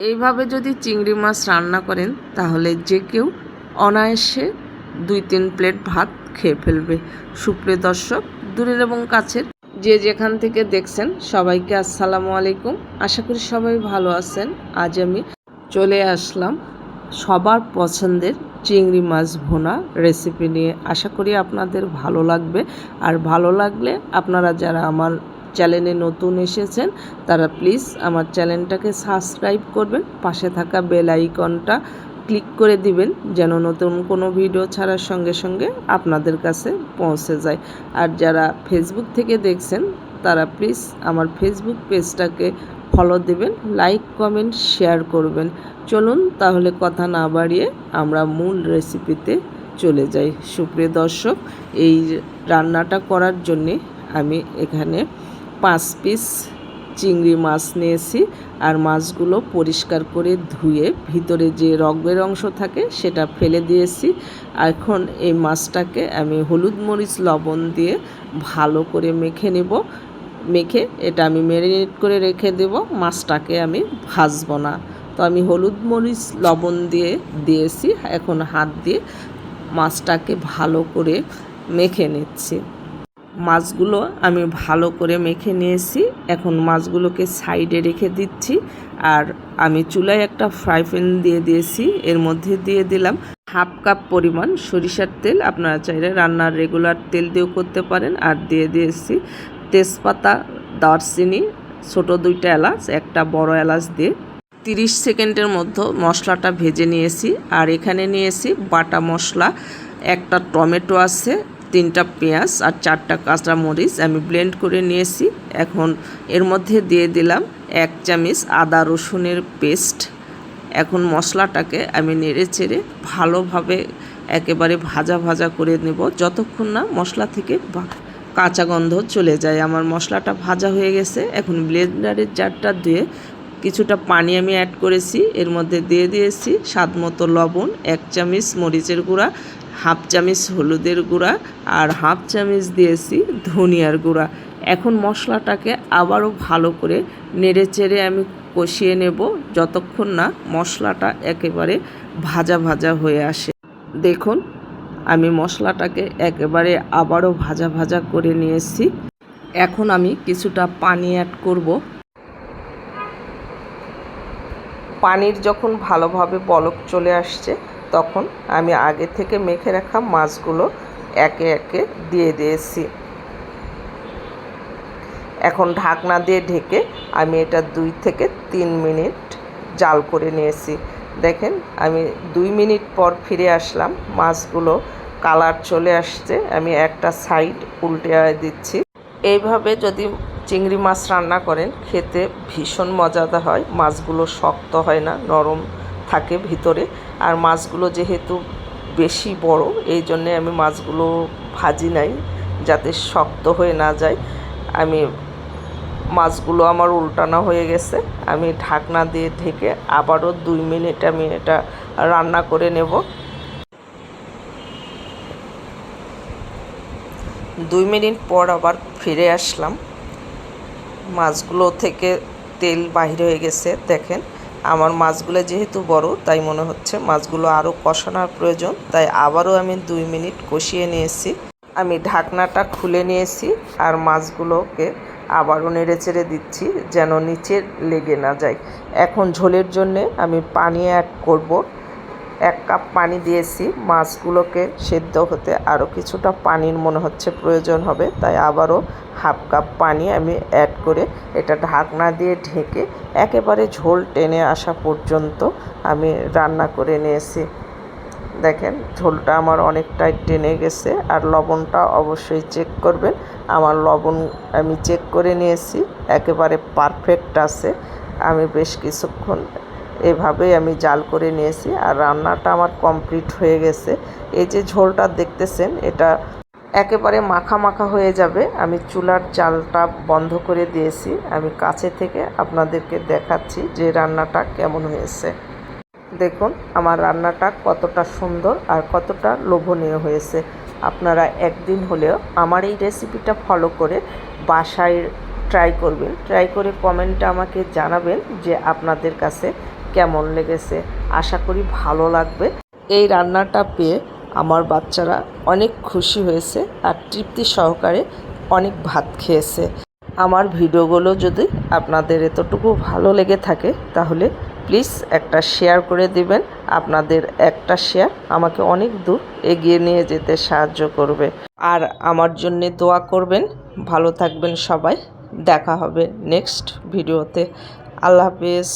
এইভাবে যদি চিংড়ি মাছ রান্না করেন, তাহলে যে কেউ অনায়াসে দুই তিন প্লেট ভাত খেয়ে ফেলবে। সুপ্রিয় দর্শক, দূরের এবং কাছের যে যেখান থেকে দেখছেন, সবাইকে আসসালামু আলাইকুম। আশা করি সবাই ভালো আছেন। আজ আমি চলে আসলাম সবার পছন্দের চিংড়ি মাছ ভোনা রেসিপি নিয়ে। আশা করি আপনাদের ভালো লাগবে। আর ভালো লাগলে আপনারা যারা আমার চ্যানেলে নতুন এসেছেন, তারা প্লিজ আমার চ্যানেলটাকে সাবস্ক্রাইব করবেন, পাশে থাকা বেল আইকনটা ক্লিক করে দিবেন, যেন নতুন কোনো ভিডিও ছাড়ার সঙ্গে সঙ্গে আপনাদের কাছে পৌঁছে যায়। আর যারা ফেসবুক থেকে দেখছেন, তারা প্লিজ আমার ফেসবুক পেজটাকে ফলো দেবেন লাইক কমেন্ট শেয়ার করবেন। চলুন তাহলে কথা না বাড়িয়ে আমরা মূল রেসিপিতে চলে যাই। সুপ্রিয় দর্শক, এই রান্নাটা করার জন্যে আমি এখানে পাঁচ পিস চিংড়ি মাছ নিয়েছি আর মাছগুলো পরিষ্কার করে ধুয়ে ভিতরে যে রগের অংশ থাকে সেটা ফেলে দিয়েছি। এখন এই মাছটাকে আমি হলুদ মরিচ লবণ দিয়ে ভালো করে মেখে নেব। মেখে এটা আমি ম্যারিনেট করে রেখে দেব। মাছটাকে আমি ভাজবো না। তো আমি হলুদ মরিচ লবণ দিয়ে দিয়েছি। এখন হাত দিয়ে মাছটাকে ভালো করে মেখে নিচ্ছি। মাছগুলো আমি ভালো করে মেখে নিয়েছি। এখন মাছগুলোকে সাইডে রেখে দিচ্ছি আর আমি চুলায় একটা ফ্রাই প্যান দিয়ে দিয়েছি। এর মধ্যে দিয়ে দিলাম হাফ কাপ পরিমাণ সরিষার তেল। আপনারা চাইলে রান্নার রেগুলার তেল দিয়েও করতে পারেন। আর দিয়ে দিয়েছি তেজপাতা, দারচিনি, ছোটো দুইটা এলাচ, একটা বড় এলাচ দিয়ে তিরিশ সেকেন্ডের মধ্যে মশলাটা ভেজে নিয়েছি। আর এখানে নিয়েছি বাটা মশলা, একটা টমেটো আছে তিনটা পেঁয়াজ আর চারটা কাঁচা মরিচ আমি ব্লেন্ড করে নিয়েছি। এখন এর মধ্যে দিয়ে দিলাম এক চামচ আদা রসুনের পেস্ট এখন মশলাটাকে আমি নেড়ে চেড়ে ভালোভাবে একেবারে ভাজা ভাজা করে নেব। যতক্ষণ না মশলা থেকে কাঁচা গন্ধ চলে যায়। আমার মশলাটা ভাজা হয়ে গেছে। এখন ব্লেন্ডারের জারটা দিয়ে কিছুটা পানি আমি অ্যাড করেছি। এর মধ্যে দিয়ে দিয়েছি স্বাদ মতো লবণ, এক চামচ মরিচের গুঁড়া হাফ চামচ হলুদের গুঁড়া আর হাফ চামচ দিয়েছি ধনিয়ার গুঁড়া। এখন মশলাটাকে আবারও ভালো করে নেড়ে চেড়ে আমি কষিয়ে নেব যতক্ষণ না মশলাটা একেবারে ভাজা ভাজা হয়ে আসে। দেখুন, আমি মশলাটাকে একেবারে আবারও ভাজা ভাজা করে নিয়েছি। এখন আমি কিছুটা পানি অ্যাড করব। পানির যখন ভালোভাবে বলক চলে আসছে তখন আমি আগে থেকে মেখে রাখা মাছগুলো একে একে দিয়ে দিয়েছি। এখন ঢাকনা দিয়ে ঢেকে আমি এটা দুই থেকে তিন মিনিট জাল করে নিয়েছি। দেখেন, আমি দুই মিনিট পর ফিরে আসলাম, মাছগুলো কালার চলে আসছে, আমি একটা সাইড উল্টে দিচ্ছি। এইভাবে যদি চিংড়ি মাছ রান্না করেন, খেতে ভীষণ মজাদার হয়, মাছগুলো শক্ত হয় না, নরম থাকে ভিতরে, আর মাছগুলো যেহেতু বেশি বড়, এই জন্যে আমি মাছগুলো ভাজি নাই, যাতে শক্ত হয়ে না যায়। আমি মাছগুলো আমার উল্টানো হয়ে গেছে, আমি ঢাকনা দিয়ে ঢেকে আবারও দুই মিনিট আমি এটা রান্না করে নেব। দুই মিনিট পর আবার ফিরে আসলাম। মাছগুলো থেকে তেল বাহির হয়ে গেছে, দেখেন। আমার মাছগুলো যেহেতু বড়, তাই মনে হচ্ছে মাছগুলো আরও কষানোর প্রয়োজন। তাই আবারও আমি দুই মিনিট কষিয়ে নিয়েছি। আমি ঢাকনাটা খুলে নিয়েছি আর মাছগুলোকে আবারও নেড়ে চেড়ে দিচ্ছি যেন নিচে লেগে না যায়। এখন ঝোলের জন্যে আমি পানি অ্যাড করব। এক কাপ পানি দিয়েছি। মাছগুলোকে সেদ্ধ হতে আরও কিছুটা পানির মনে হচ্ছে প্রয়োজন হবে। তাই আবারও হাফ কাপ পানি আমি অ্যাড করে এটা ঢাকনা দিয়ে ঢেকে একেবারে ঝোল টেনে আসা পর্যন্ত আমি রান্না করে নিয়েছি। দেখেন, ঝোলটা আমার অনেকটাই টেনে গেছে আর লবণটা অবশ্যই চেক করবেন। আমার লবণ আমি চেক করে নিয়েছি। একেবারে পারফেক্ট আছে। আমি বেশ কিছুক্ষণ এভাবেই আমি জাল করে নিয়েছি আর রান্নাটা আমার কমপ্লিট হয়ে গেছে। এই যে ঝোলটা দেখতেছেন, এটা একেবারে মাখা মাখা হয়ে যাবে। আমি চুলার জালটা বন্ধ করে দিয়েছি। আমি কাছে থেকে আপনাদেরকে দেখাচ্ছি যে রান্নাটা কেমন হয়েছে। দেখুন, আমার রান্নাটা কতটা সুন্দর আর কতটা লোভনীয় হয়েছে। আপনারা একদিন হলেও আমার এই রেসিপিটা ফলো করে বাসায় ট্রাই করবেন। ট্রাই করে কমেন্টটা আমাকে জানাবেন যে আপনাদের কাছে কেমন লেগেছে, আশা করি ভালো লাগবে। এই রান্নাটা পেয়ে আমার বাচ্চারা অনেক খুশি হয়েছে আর তৃপ্তি সহকারে অনেক ভাত খেয়েছে। আমার ভিডিওগুলো যদি আপনাদের এতটুকু ভালো লেগে থাকে, তাহলে প্লিজ একটা শেয়ার করে দিবেন। আপনাদের একটা শেয়ার আমাকে অনেক দূর এগিয়ে নিয়ে যেতে সাহায্য করবে। আর আমার জন্যে দোয়া করবেন। ভালো থাকবেন সবাই। দেখা হবে নেক্সট ভিডিওতে। আল্লাহ হাফেজ।